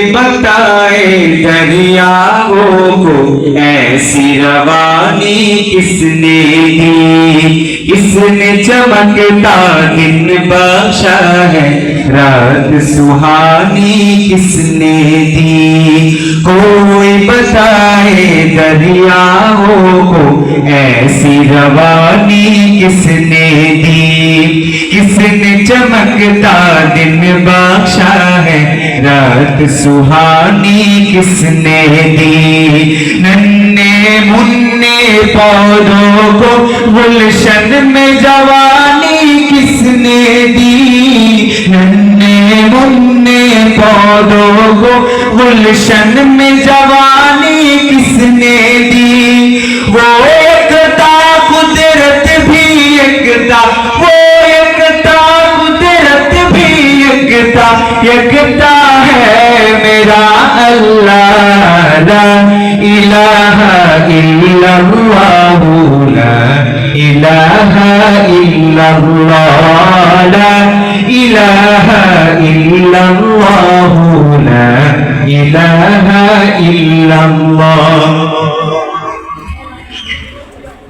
بتائے دریاؤں کو۔ ایسی روانی کس نے دی؟ کس نے چمکتا دن بخشا ہے؟ رات سہانی، کس نے دی؟ کوئی بتائے دریاؤں کو۔ ایسی روانی کس نے دی؟ کس نے چمکتا دن بخشا ہے؟ رات سہانی کس نے دی؟ ننے منے پودوں کو گلشن میں جوانی کس نے دی؟ ننے منے پودوں کو گلشن میں جوانی کس نے دی؟ وہ ایک تا قدرت بھی ایک تا، وہ ایک تا قدرت بھی ایک تا یک تا ہے میرا اللہ لا الہ الا اللہ لا الہ الا اللہ لا الہ الا اللہ لا الہ الا اللہ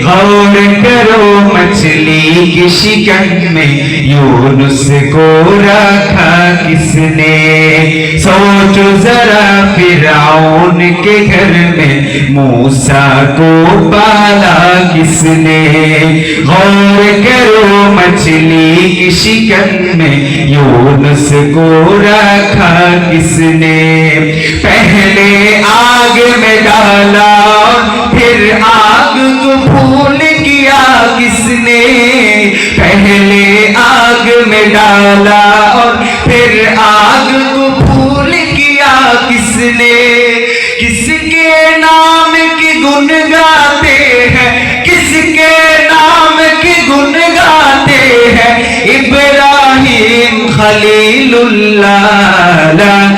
غور کرو مچھلی کی شکن میں یونس کو رکھا کس نے سوچو ذرا فیراؤن کے گھر میں موسیٰ کو پالا کس نے غور کرو مچھلی کی شکن میں یونس کو رکھا کس نے پہلے آگ میں ڈالا پھر آگ ڈالا اور پھر آگ کو پھول کیا کس نے؟ کس کے نام کی گن گاتے ہیں؟ کس کے نام کی گن گاتے ہیں؟ ابراہیم خلیل اللہ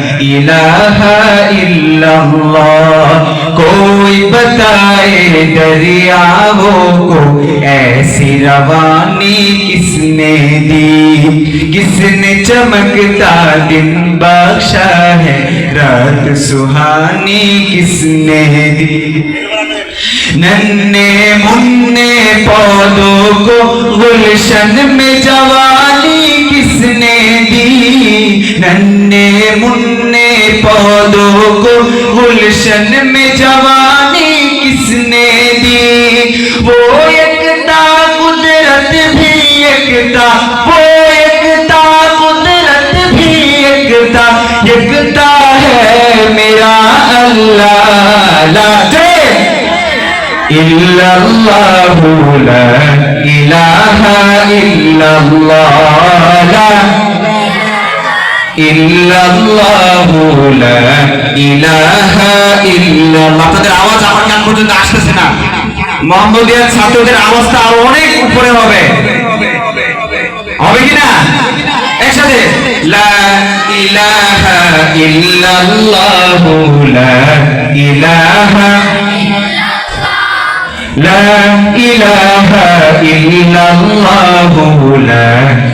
الہ الا اللہ کوئی بتائے دریاؤں کو ایسی روانی کس نے دی؟ کس نے چمکتا دن بخشا ہے؟ رات سہانی کس نے دی؟ ننے منے پودوں کو گلشن میں پودوں کو گلشن میں جوانی کس نے دی؟ وہ یکتا قدرت بھی یکتا وہ یکتا قدرت بھی یکتا یکتا ہے میرا اللہ، لا اللہ لا الہ الا اللہ আপনাদের আওয়াজ আমার কান পর্যন্ত আসতেছে না। ছাত্রদের অবস্থা আরও অনেক উপরে হবে। হবে কি না একসাথে। লা ইলাহা ইল্লাল্লাহ লা ইলাহা লা